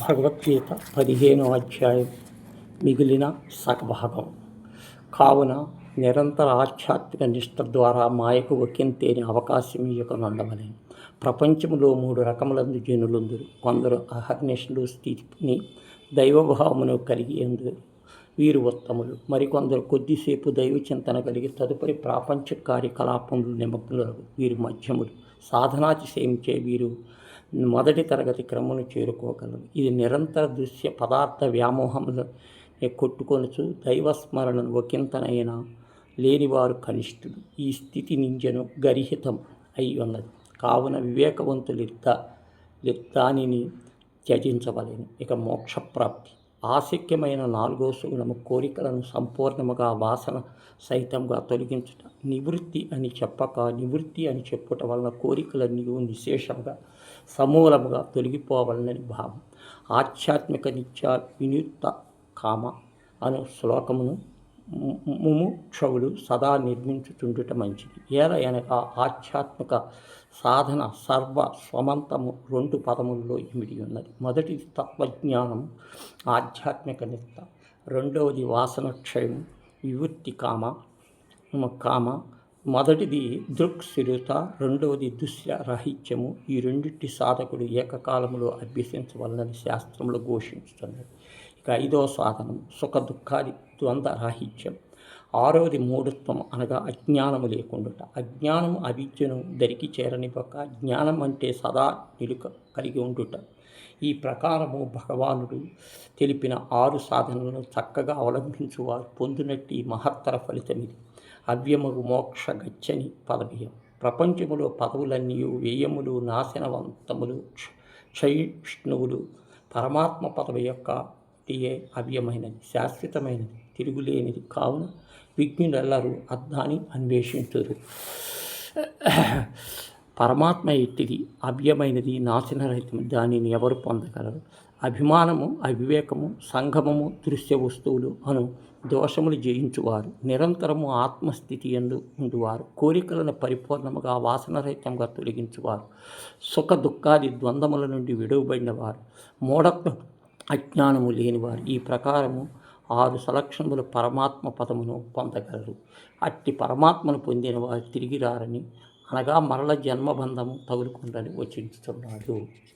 భగవద్గీత పదిహేనో అధ్యాయం మిగిలిన సగభాగం. కావున నిరంతర ఆధ్యాత్మిక నిష్ట ద్వారా మాయకు ఒకంతేని అవకాశం ఇయ్యకనుండవలెను ప్రపంచంలో మూడు రకములందు జనులుందురు. కొందరు అహర్నిశలు స్థితిని దైవభావమును కలిగి ఉందురు వీరు ఉత్తములు. మరికొందరు కొద్దిసేపు దైవ చింతన కలిగి తదుపరి ప్రాపంచ కార్యకలాపములు నిమగ్నులు వీరు మధ్యములు. సాధనాతిశయించే వీరు మొదటి తరగతి క్రమను చేరుకోగలరు. ఇది నిరంతర దృశ్య పదార్థ వ్యామోహములు కొట్టుకొనుచు దైవస్మరణను ఒకంతనైనా లేనివారు కనిష్ఠులు. ఈ స్థితి నింజను గరిహితం అయి ఉన్నది. కావున వివేకవంతులు దానిని త్యజించవలెను. ఇక మోక్షప్రాప్తి. ఆసక్యమైన నాలుగో సుగుణము కోరికలను సంపూర్ణముగా వాసన సహితంగా తొలగించుట. నివృత్తి అని చెప్పక నివృత్తి అని చెప్పుట వలన కోరికలన్నీ నిశేషంగా సమూలముగా తొలగిపోవాలని భావం. ఆధ్యాత్మిక నిత్య వినియుక్త కామ అను శ్లోకమును ముముక్షవులు సదా నిర్మించుచుండుట మంచిది. ఏల అనగా ఆధ్యాత్మిక సాధన సర్వ స్వమంతము రెండు పదముల్లో ఇమిడి ఉన్నది. మొదటిది తత్వజ్ఞానం ఆధ్యాత్మిక నిత్త. రెండవది వాసనక్షయం వివృత్తి కామ కామ మొదటిది దృక్స్థిరత రెండవది దృశ్య రాహిత్యము ఈ రెండింటి సాధకుడు ఏకకాలంలో అభ్యసించవలనని శాస్త్రంలో ఘోషిస్తున్నది ఇక ఐదవ సాధనం సుఖ దుఃఖాది ద్వంద్వ రాహిత్యం ఆరవది మూఢత్వం అనగా అజ్ఞానము లేకుండుట. అజ్ఞానం అవిద్యను దరికి చేరనివ్వక జ్ఞానం అంటే సదా నిలుక కలిగి ఉండుట. ఈ ప్రకారము భగవానుడు తెలిపిన ఆరు సాధనలను చక్కగా అవలంబించువారు పొందినట్టి మహత్తర ఫలితం ఇది అవ్యముగు మోక్ష గచ్చని పదవీయం. ప్రపంచములో పదవులన్నీ వ్యయములు నాశనవంతములు క్షయిష్ణువులు పరమాత్మ పదవి యొక్క టీయే అవ్యమైనది శాశ్వతమైనది తిరుగులేనిది కావున విజ్ఞులెల్లరూ అర్థాన్ని అన్వేషించరు పరమాత్మ ఎట్టిది? అవ్యమైనది నాశనరహితం దానిని ఎవరు పొందగలరు? అభిమానము అవివేకము సంగమము దృశ్య వస్తువులు అను దోషములు జయించువారు. నిరంతరము ఆత్మస్థితి ఎందు ఉండువారు. కోరికలను పరిపూర్ణముగా వాసనరహితంగా తొలగించువారు. సుఖ దుఃఖాది ద్వంద్వముల నుండి విడువబడినవారు. మూఢత్వ అజ్ఞానము లేనివారు. ఈ ప్రకారము ఆరు సలక్షణములు పరమాత్మ పదమును పొందగలరు. అట్టి పరమాత్మను పొందిన వారు తిరిగి రారని అనగా మరల జన్మబంధము తగులుకుండని వచించుతున్నాడు